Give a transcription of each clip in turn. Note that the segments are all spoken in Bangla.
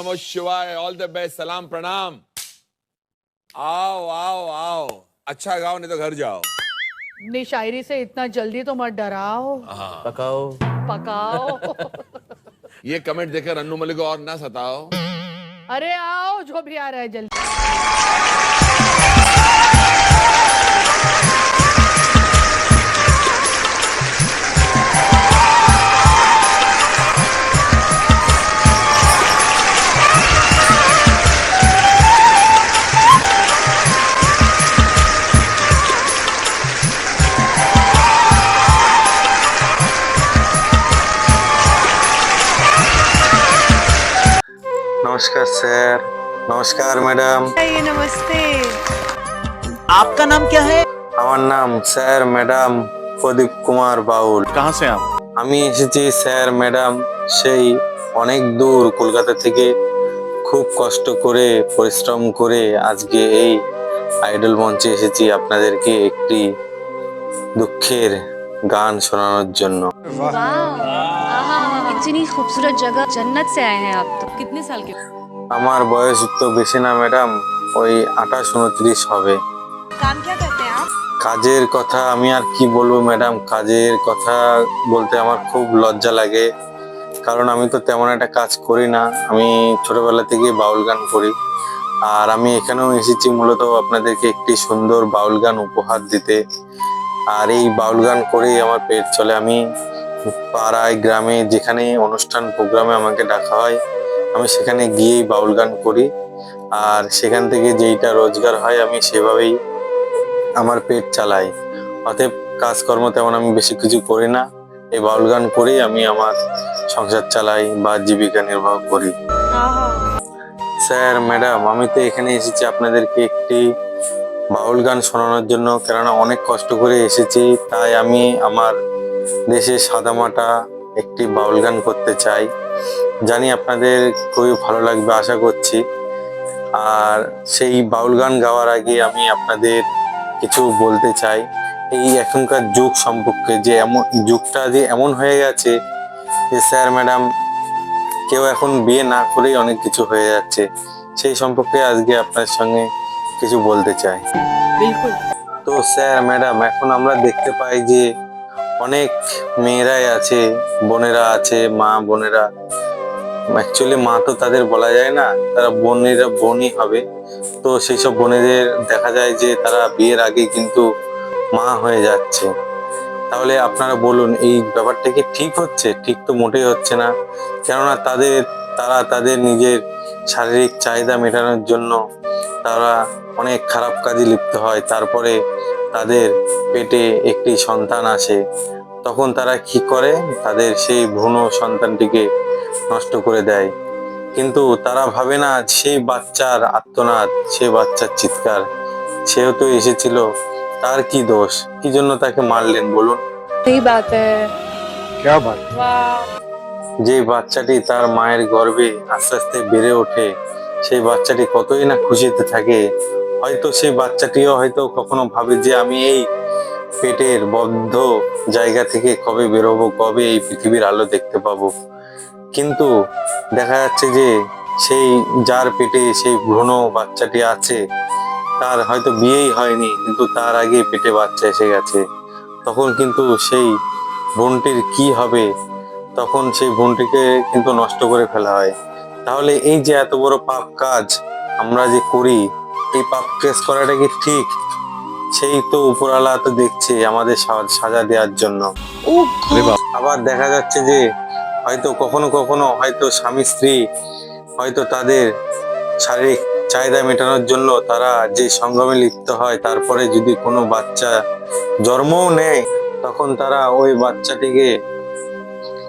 नमः शिवाय ऑल द बेस्ट सलाम प्रणाम आओ आओ आओ। अच्छा गाओ नहीं तो घर जाओ। अपनी शायरी से इतना जल्दी तो मत डराओ। पकाओ। पकाओ। ये कमेंट देखकर अन्नू मलिक को और ना सताओ। अरे आओ जो भी आ रहा है जल्दी। নমস্কার স্যার নমস্কার ম্যাডাম नमस्ते आपका नाम क्या है আমার নাম স্যার ম্যাডাম প্রদীপ কুমার বাউল कहाँ से आप আমি এসেছি স্যার ম্যাডাম সেই অনেক দূর কলকাতা থেকে খুব কষ্ট করে পরিশ্রম করে আজকে এই আইডল মঞ্চে এসেছি আপনাদেরকে একটি দুঃখের গান শোনানোর জন্য इतनी खूबसूरत जगह जन्नत से आए हैं आप तो कितने साल के আমার বয়স তো বেশি না ম্যাডাম। ওই আঠাশ উনত্রিশ হবে। কাজের কথা আমি আর কি বলব ম্যাডাম? কাজের কথা বলতে আমার খুব লজ্জা লাগে। কারণ আমি তো তেমন একটা কাজ করি না। আমি ছোটবেলা থেকে বাউল গান করি। আর আমি এখানেও এসেছি মূলত আপনাদেরকে একটি সুন্দর বাউল গান উপহার দিতে। আর এই বাউল গান করেই আমার পেট চলে। আমি পাড়ায় গ্রামে যেখানে অনুষ্ঠান প্রোগ্রামে আমাকে ডাকা হয় আমি সেখানে গিয়েই বাউল গান করি। আর সেখান থেকে যেইটা রোজগার হয়, আমি সেভাবেই আমার পেট চালাই। অতএব কাজকর্ম তেমন আমি বেশি কিছু করি না। এই বাউল গান করেই আমি আমার সংসার চালাই বা জীবিকা নির্বাহ করি। স্যার, ম্যাডাম, আমি তো এখানে এসেছি আপনাদেরকে একটি বাউল গান শোনানোর জন্য। কেননা অনেক কষ্ট করে এসেছি, তাই আমি আমার দেশে সাদামাটা একটি বাউল গান করতে চাই। জানি আপনাদের খুবই ভালো লাগবে আশা করছি। আর সেই বাউল গান গাওয়ার আগে আমি আপনাদের কিছু বলতে চাই। এই এখনকার যুগ সম্পর্কে যে এমন যুগটা যে এমন হয়ে গেছে যে স্যার ম্যাডাম কেউ এখন বিয়ে না করেই অনেক কিছু হয়ে যাচ্ছে। সেই সম্পর্কে আজকে আপনার সঙ্গে কিছু বলতে চাই। তো স্যার ম্যাডাম এখন আমরা দেখতে পাই যে অনেক মেয়েরাই আছে, বোনেরা আছে, মা, বোনেরা। অ্যাকচুয়ালি মা তো তাদের বলা যায় না, তারা বোনেরা বোনই হবে। তো সেই সব বোনেদের দেখা যায় যে তারা বিয়ের আগে কিন্তু মা হয়ে যাচ্ছে। তাহলে আপনারা বলুন, এই ব্যাপারটা কি ঠিক হচ্ছে? ঠিক তো মোটেই হচ্ছে না। কেননা তাদের, তারা তাদের নিজের শারীরিক চাহিদা মেটানোর জন্য তারা অনেক খারাপ কাজে লিপ্ত হয়। তারপরে তাদের পেটে একটি সন্তান আসে তখন তারা কি করে? তাদের সেই ভ্রূণ সন্তানটিকে নষ্ট করে দেয়। কিন্তু তারা ভাবে না সেই বাচ্চার আত্মনাদ সেই বাচ্চার চিৎকার সেও তো এসেছিল তার কি দোষ? কি জন্য তাকে মারলেন বলুন? যে বাচ্চাটি তার মায়ের গর্ভে আস্তে আস্তে বেড়ে ওঠে সেই বাচ্চাটি কতই না খুশিতে থাকে হয়তো সেই বাচ্চাটিও হয়তো কখনো ভাবে যে আমি এই পেটের বদ্ধ জায়গা থেকে কবে বেরোবো, কবে এই পৃথিবীর আলো দেখতে পাবো। কিন্তু দেখা যাচ্ছে যে সেই যার পেটে সেই ভ্রূণ বাচ্চাটি আছে, তার হয়তো বিয়েই হয়নি, কিন্তু তার আগে পেটে বাচ্চা এসে গেছে। তখন কিন্তু সেই ভ্রূণটির কি হবে? তখন সেই বোনটিকে কিন্তু নষ্ট করে ফেলা হয়। তাহলে এই যে এত বড় পাপ কাজ আমরা যে করি এই পাপ কাজ করাটা কি ঠিক? সেই তো উপরওয়ালা তো দেখছে আমাদের সাজা দেওয়ার জন্য। আবার দেখা যাচ্ছে যে হয়তো কখনো কখনো হয়তো স্বামী স্ত্রী হয়তো তাদের শারীরিক চাহিদা মেটানোর জন্য তারা যে সঙ্গমে লিপ্ত হয় তারপরে যদি কোনো বাচ্চা জন্মও নেয় তখন তারা ওই বাচ্চাটিকে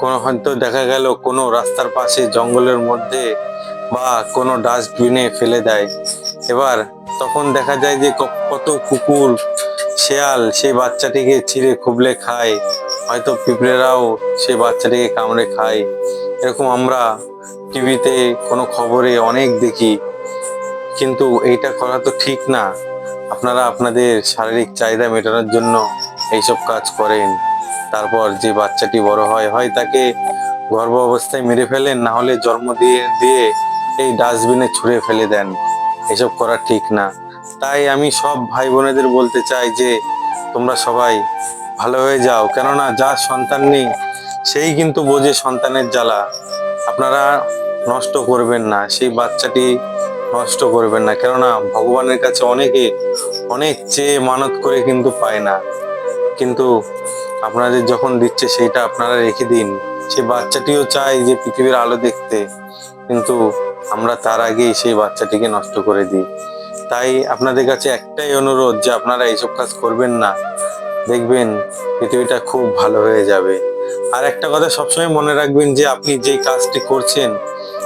কোনো হয়তো দেখা গেল কোনো রাস্তার পাশে জঙ্গলের মধ্যে বা কোনো ডাস্টবিনে ফেলে দেয়। এবার তখন দেখা যায় যে কত কুকুর, শেয়াল সেই বাচ্চাটিকে ছিঁড়ে খুবলে খায়। হয়তো পিঁপড়েরাও সেই বাচ্চাটিকে কামড়ে খায়। এরকম আমরা টিভিতে কোনো খবরে অনেক দেখি। কিন্তু এইটা করা তো ঠিক না। আপনারা আপনাদের শারীরিক চাহিদা মেটানোর জন্য এইসব কাজ করেন। তারপর যে বাচ্চাটি বড় হয় হয় তাকে গর্ভ অবস্থায় মেরে ফেলেন, না হলে জন্ম দিয়ে দিয়ে এই ডাস্টবিনে ছুঁড়ে ফেলে দেন। এসব করা ঠিক না। তাই আমি সব ভাই বোনেদের বলতে চাই যে, তোমরা সবাই ভালো হয়ে যাও। কেননা যার সন্তান নেই, সেই কিন্তু বোঝে সন্তানের জ্বালা। আপনারা নষ্ট করবেন না, সেই বাচ্চাটি নষ্ট করবেন না। কেননা ভগবানের কাছে অনেকে, অনেক চেয়ে মানত করে কিন্তু পায় না। কিন্তু আপনাদের যখন দিচ্ছে, সেইটা আপনারা রেখে দিন। সেই বাচ্চাটিও চায় যে পৃথিবীর আলো দেখতে কিন্তু আমরা তার আগেই সেই বাচ্চাটিকে নষ্ট করে দিই। তাই আপনাদের কাছে একটাই অনুরোধ যে আপনারা এইসব কাজ করবেন না। দেখবেন পৃথিবীটা খুব ভালো হয়ে যাবে। আর একটা কথা সবসময় মনে রাখবেন যে আপনি যে কাজটি করছেন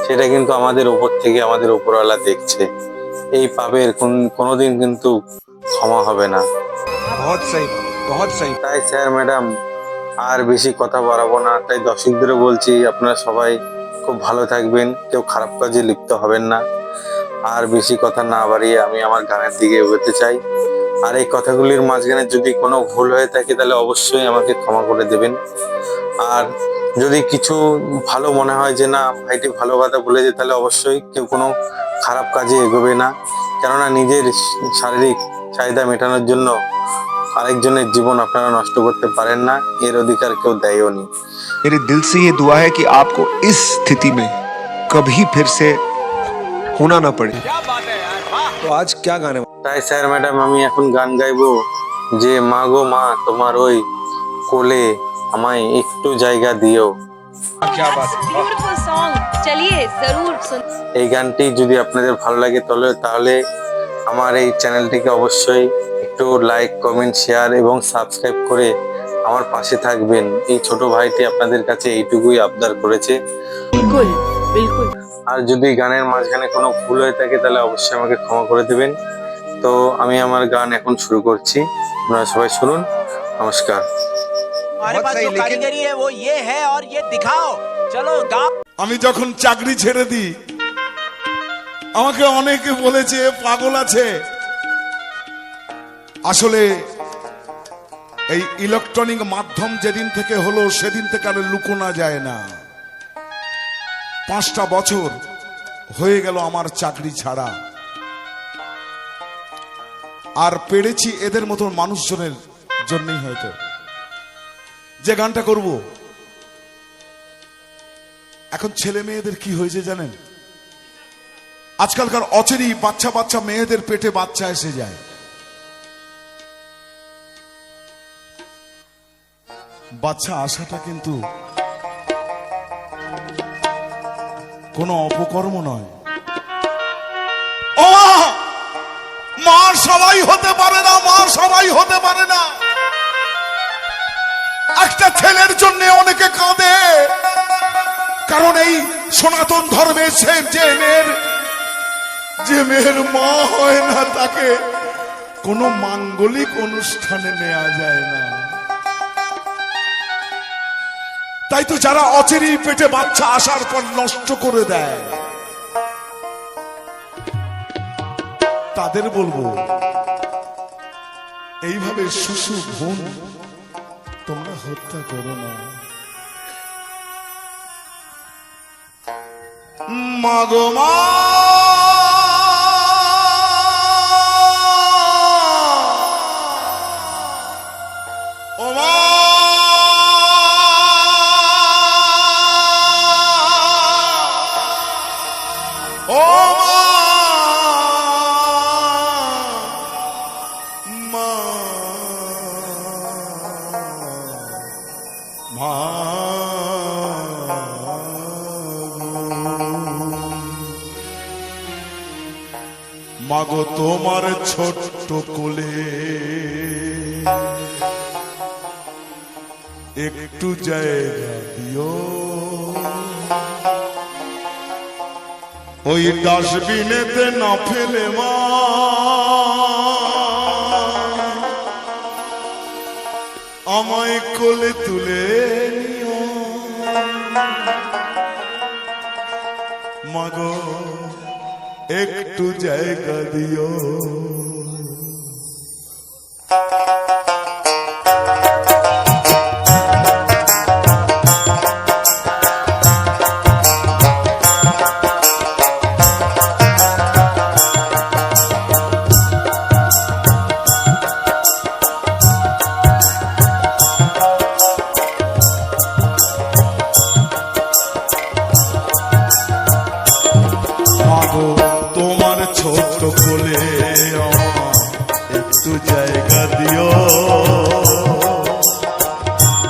সেটা কিন্তু আমাদের ওপর থেকে আমাদের উপরওয়ালা দেখছে। এই পাপের কোনোদিন কিন্তু ক্ষমা হবে না। তাই স্যার ম্যাডাম আর বেশি কথা বাড়াবো না। তাই দর্শকদেরও বলছি, আপনারা সবাই খুব ভালো থাকবেন, কেউ খারাপ কাজে লিপ্ত হবেন না। আর বেশি কথা না বাড়িয়ে আমি আমার গানের দিকে এগোতে চাই। আর এই কথাগুলির মাঝখানে যদি কোনো ভুল হয়ে থাকে, তাহলে অবশ্যই আমাকে ক্ষমা করে দেবেন। আর যদি কিছু ভালো মনে হয় যে, না, ভাইটি ভালো কথা বলে বলেছে, তাহলে অবশ্যই কেউ কোনো খারাপ কাজে এগোবে না। কেননা নিজের শারীরিক চাহিদা মেটানোর জন্য আরেকজনের জীবন আপনারা নষ্ট করতে পারেন না এর অধিকার কেউ দেয়ও নি मेरे दिल से ये दुआ है कि आपको इस स्थिति में कभी फिर से होना ना पड़े तो आज क्या गाने তাই স্যার ম্যাডাম আমি এখন গান গাইবো যে মা গো মা তোমার ওই কোলে আমায় একটু জায়গা দিও क्या बात ब्यूटीफुल सॉन्ग चलिए जरूर सुन এই গানটি যদি আপনাদের ভালো লাগে তাহলে তাহলে আমার এই চ্যানেলটিকে অবশ্যই একটু লাইক কমেন্ট শেয়ার এবং সাবস্ক্রাইব করে আমার পাশে থাকবেন। এই ছোট ভাইটি আপনাদের কাছে এইটুকুই আবদার করেছে। আর যদি গানের মাঝখানে কোনো ভুল হয়ে থাকে তাহলে অবশ্যই আমাকে ক্ষমা করে দেবেন। তো আমি আমার গান এখন শুরু করছি। আপনারা সবাই শুনুন। নমস্কার। আমি যখন চাকরি ছেড়ে দিই আমাকে অনেকে বলেছে পাগল আছে। আসলে এই ইলেকট্রনিক মাধ্যম যেদিন থেকে হলো, সেদিন থেকে আর লুকোনা যায় না। পাঁচটা বছর হয়ে গেল আমার চাকরি ছাড়া। আর পেরেছি এদের মতন মানুষজনের জন্যই হয়তো। যে গানটা করব। এখন ছেলে মেয়েদের কি হয়েছে জানেন? আজকালকার অচেরি বাচ্চা বাচ্চা মেয়েদের পেটে বাচ্চা এসে যায়। বাচ্চা আসাটা কিন্তু কোনো অপকর্ম নয়! মা সবাই হতে পারে না, মা সবাই হতে পারে না। একটা ছেলের জন্য অনেকে কাঁদে। কারণ এই সনাতন ধর্মের সে যে মেয়ের যে মেয়ের মা হয় না, তাকে কোনো মাঙ্গলিক অনুষ্ঠানে নেওয়া যায় না। তাই তো যারা অচেরি পেটে বাচ্চা আসার পর নষ্ট করে দেয়। তাদের বলব, এইভাবে শিশু বোন, তোমরা হত্যা করো না। মাগো মাগো তোমার ছোট্ট কোলে। একটু জায়গা দিও। ওই ডাস্টবিনেতে না ফেলে মা। আমায় কোলে তুলে একটু জায়গা দিও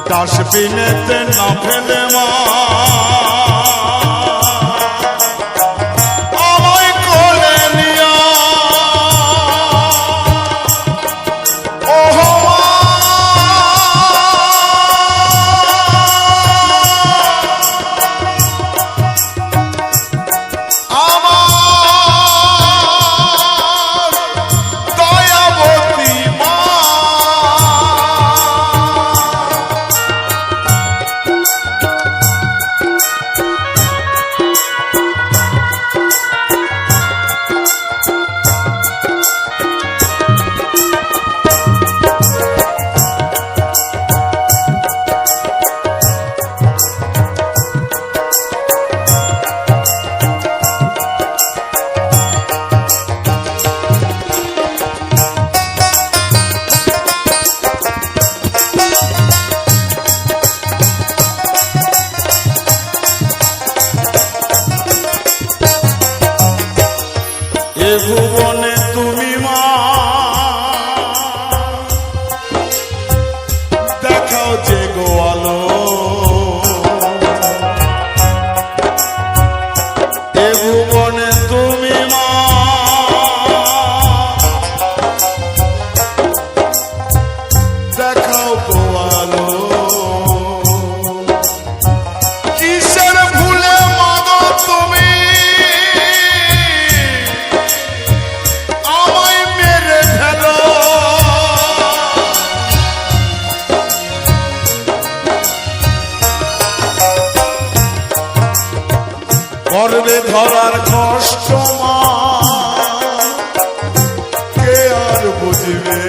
ডাস্টবিনেতে না ফেলে মা। এ ভুবনে তুমি ধরার কষ্ট কে আর বুঝবে?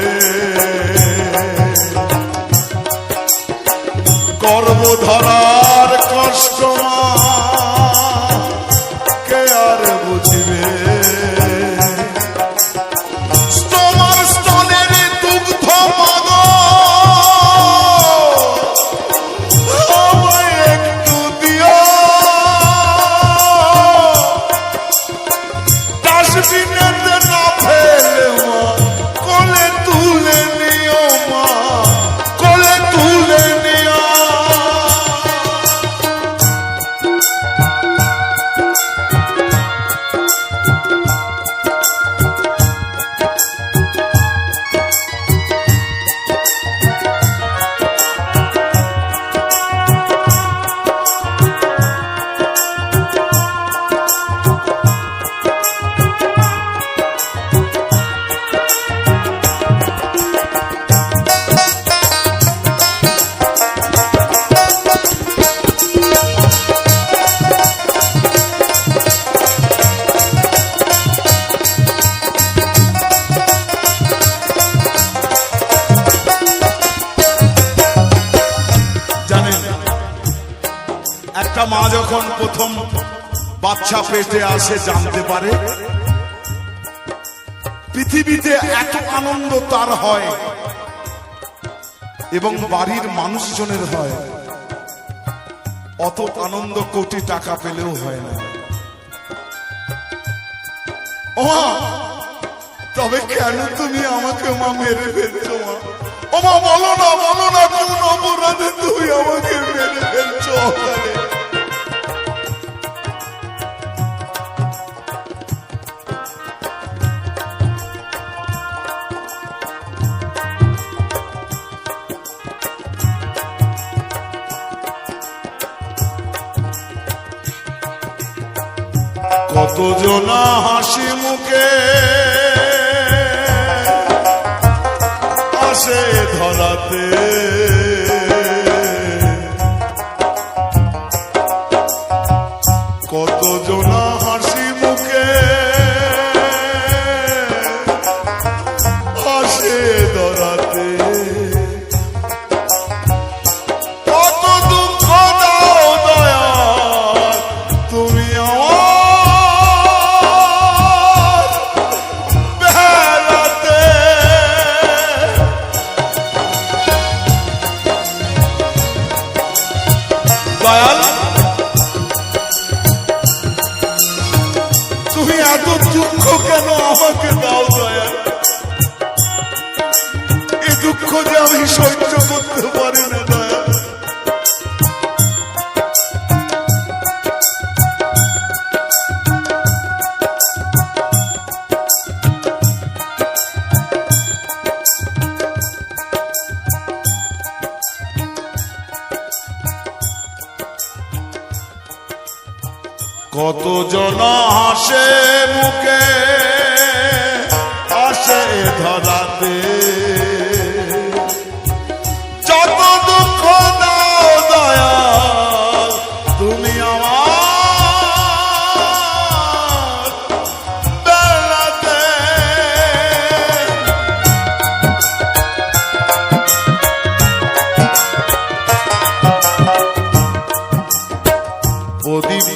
গর্ব ধরার কষ্ট একটা মা যখন প্রথম বাচ্চা পেটে আসে, জানতে পারে পৃথিবীতে এত আনন্দ তার হয় এবং বাড়ির মানুষজনের হয়। অত আনন্দ কোটি টাকা পেলেও হয় না। ও তবে কেন তুমি আমাকে মা মেরে ফেলছো, মা? বলো না বলো না, কোন অপরাধে তুমি আমাকে মেরে ফেলছো কত জনা হাসি মুখে? আসে ধরাতে। কত জন হাসে মুখে? আসে ধরাতে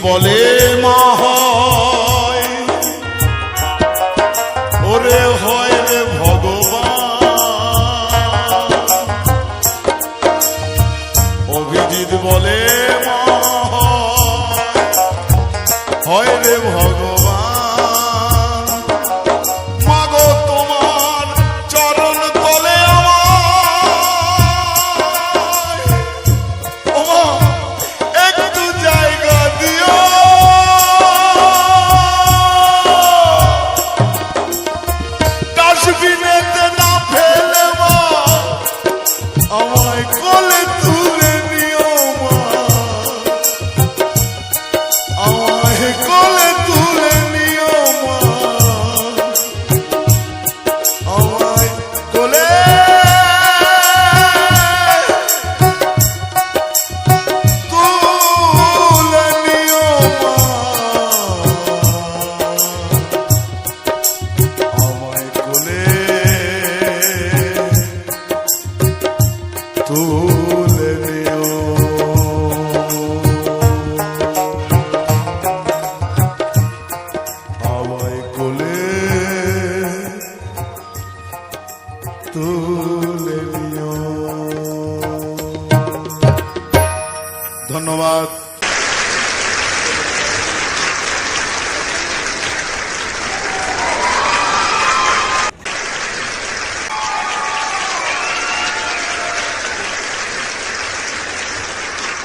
বলে মা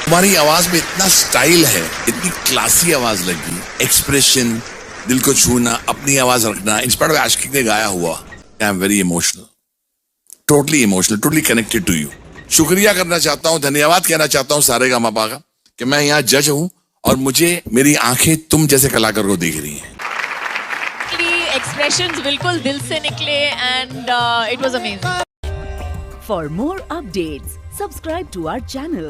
तुम्हारी आवाज़ में इतना स्टाइल है इतनी क्लासी आवाज़ लगी। एक्सप्रेशन दिल को छूना अपनी आवाज़ रखना इंस्पायर्ड बाय आशिक ने गाया हुआ। I am very emotional totally emotional totally connected to you शुक्रिया करना चाहता हूँ धन्यवाद कहना चाहता हूँ सारे का मापा का कि मैं यहाँ जज हूँ और मुझे मेरी आँखें तुम जैसे कलाकार को देख रही हैं। एक्सप्रेशंस बिल्कुल दिल से निकले and it was amazing For more updates, subscribe to our channel,